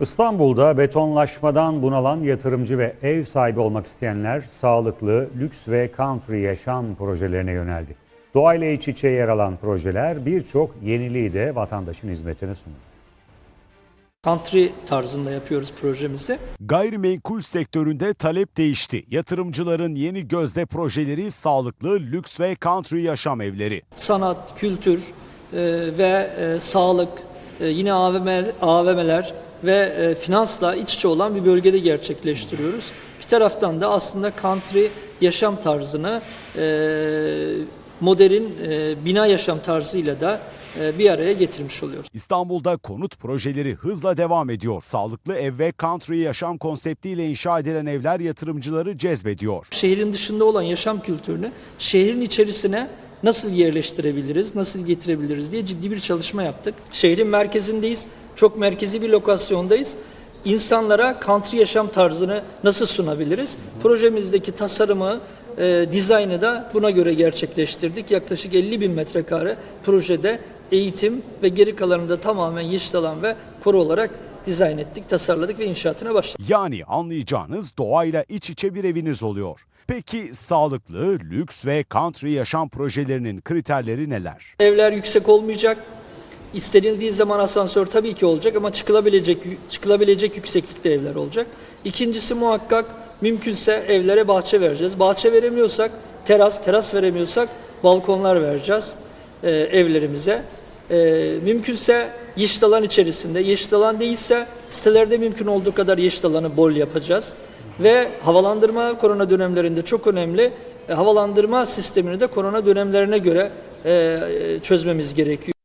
İstanbul'da betonlaşmadan bunalan yatırımcı ve ev sahibi olmak isteyenler sağlıklı, lüks ve country yaşam projelerine yöneldi. Doğayla iç içe yer alan projeler birçok yeniliği de vatandaşın hizmetine sunuyor. Country tarzında yapıyoruz projemizi. Gayrimenkul sektöründe talep değişti. Yatırımcıların yeni gözde projeleri sağlıklı, lüks ve country yaşam evleri. Sanat, kültür e, ve e, sağlık, e, yine AVM, AVM'ler ve e, finansla iç içe olan bir bölgede gerçekleştiriyoruz. Bir taraftan da aslında country yaşam tarzını e, modern e, bina yaşam tarzıyla da e, bir araya getirmiş oluyoruz. İstanbul'da konut projeleri hızla devam ediyor. Sağlıklı ev ve country yaşam konseptiyle inşa edilen evler yatırımcıları cezbediyor. şehrin dışında olan yaşam kültürünü şehrin içerisine nasıl yerleştirebiliriz, nasıl getirebiliriz diye ciddi bir çalışma yaptık. Şehrin merkezindeyiz, çok merkezi bir lokasyondayız. İnsanlara country yaşam tarzını nasıl sunabiliriz? Projemizdeki tasarımı, e, dizaynı da buna göre gerçekleştirdik. Yaklaşık 50 bin metrekare projede eğitim ve geri kalanını da tamamen yeşil alan ve koru olarak dizayn ettik, tasarladık ve inşaatına başladık. Yani anlayacağınız doğayla iç içe bir eviniz oluyor. Peki sağlıklı, lüks ve country yaşam projelerinin kriterleri neler? Evler yüksek olmayacak. İstenildiği zaman asansör tabii ki olacak ama çıkılabilecek çıkılabilecek yükseklikte evler olacak. İkincisi muhakkak mümkünse evlere bahçe vereceğiz. Bahçe veremiyorsak teras, teras veremiyorsak balkonlar vereceğiz e, evlerimize. E, mümkünse yeşil alan içerisinde, yeşil alan değilse sitelerde mümkün olduğu kadar yeşil alanı bol yapacağız. Ve havalandırma korona dönemlerinde çok önemli. E, havalandırma sistemini de korona dönemlerine göre e, e, çözmemiz gerekiyor.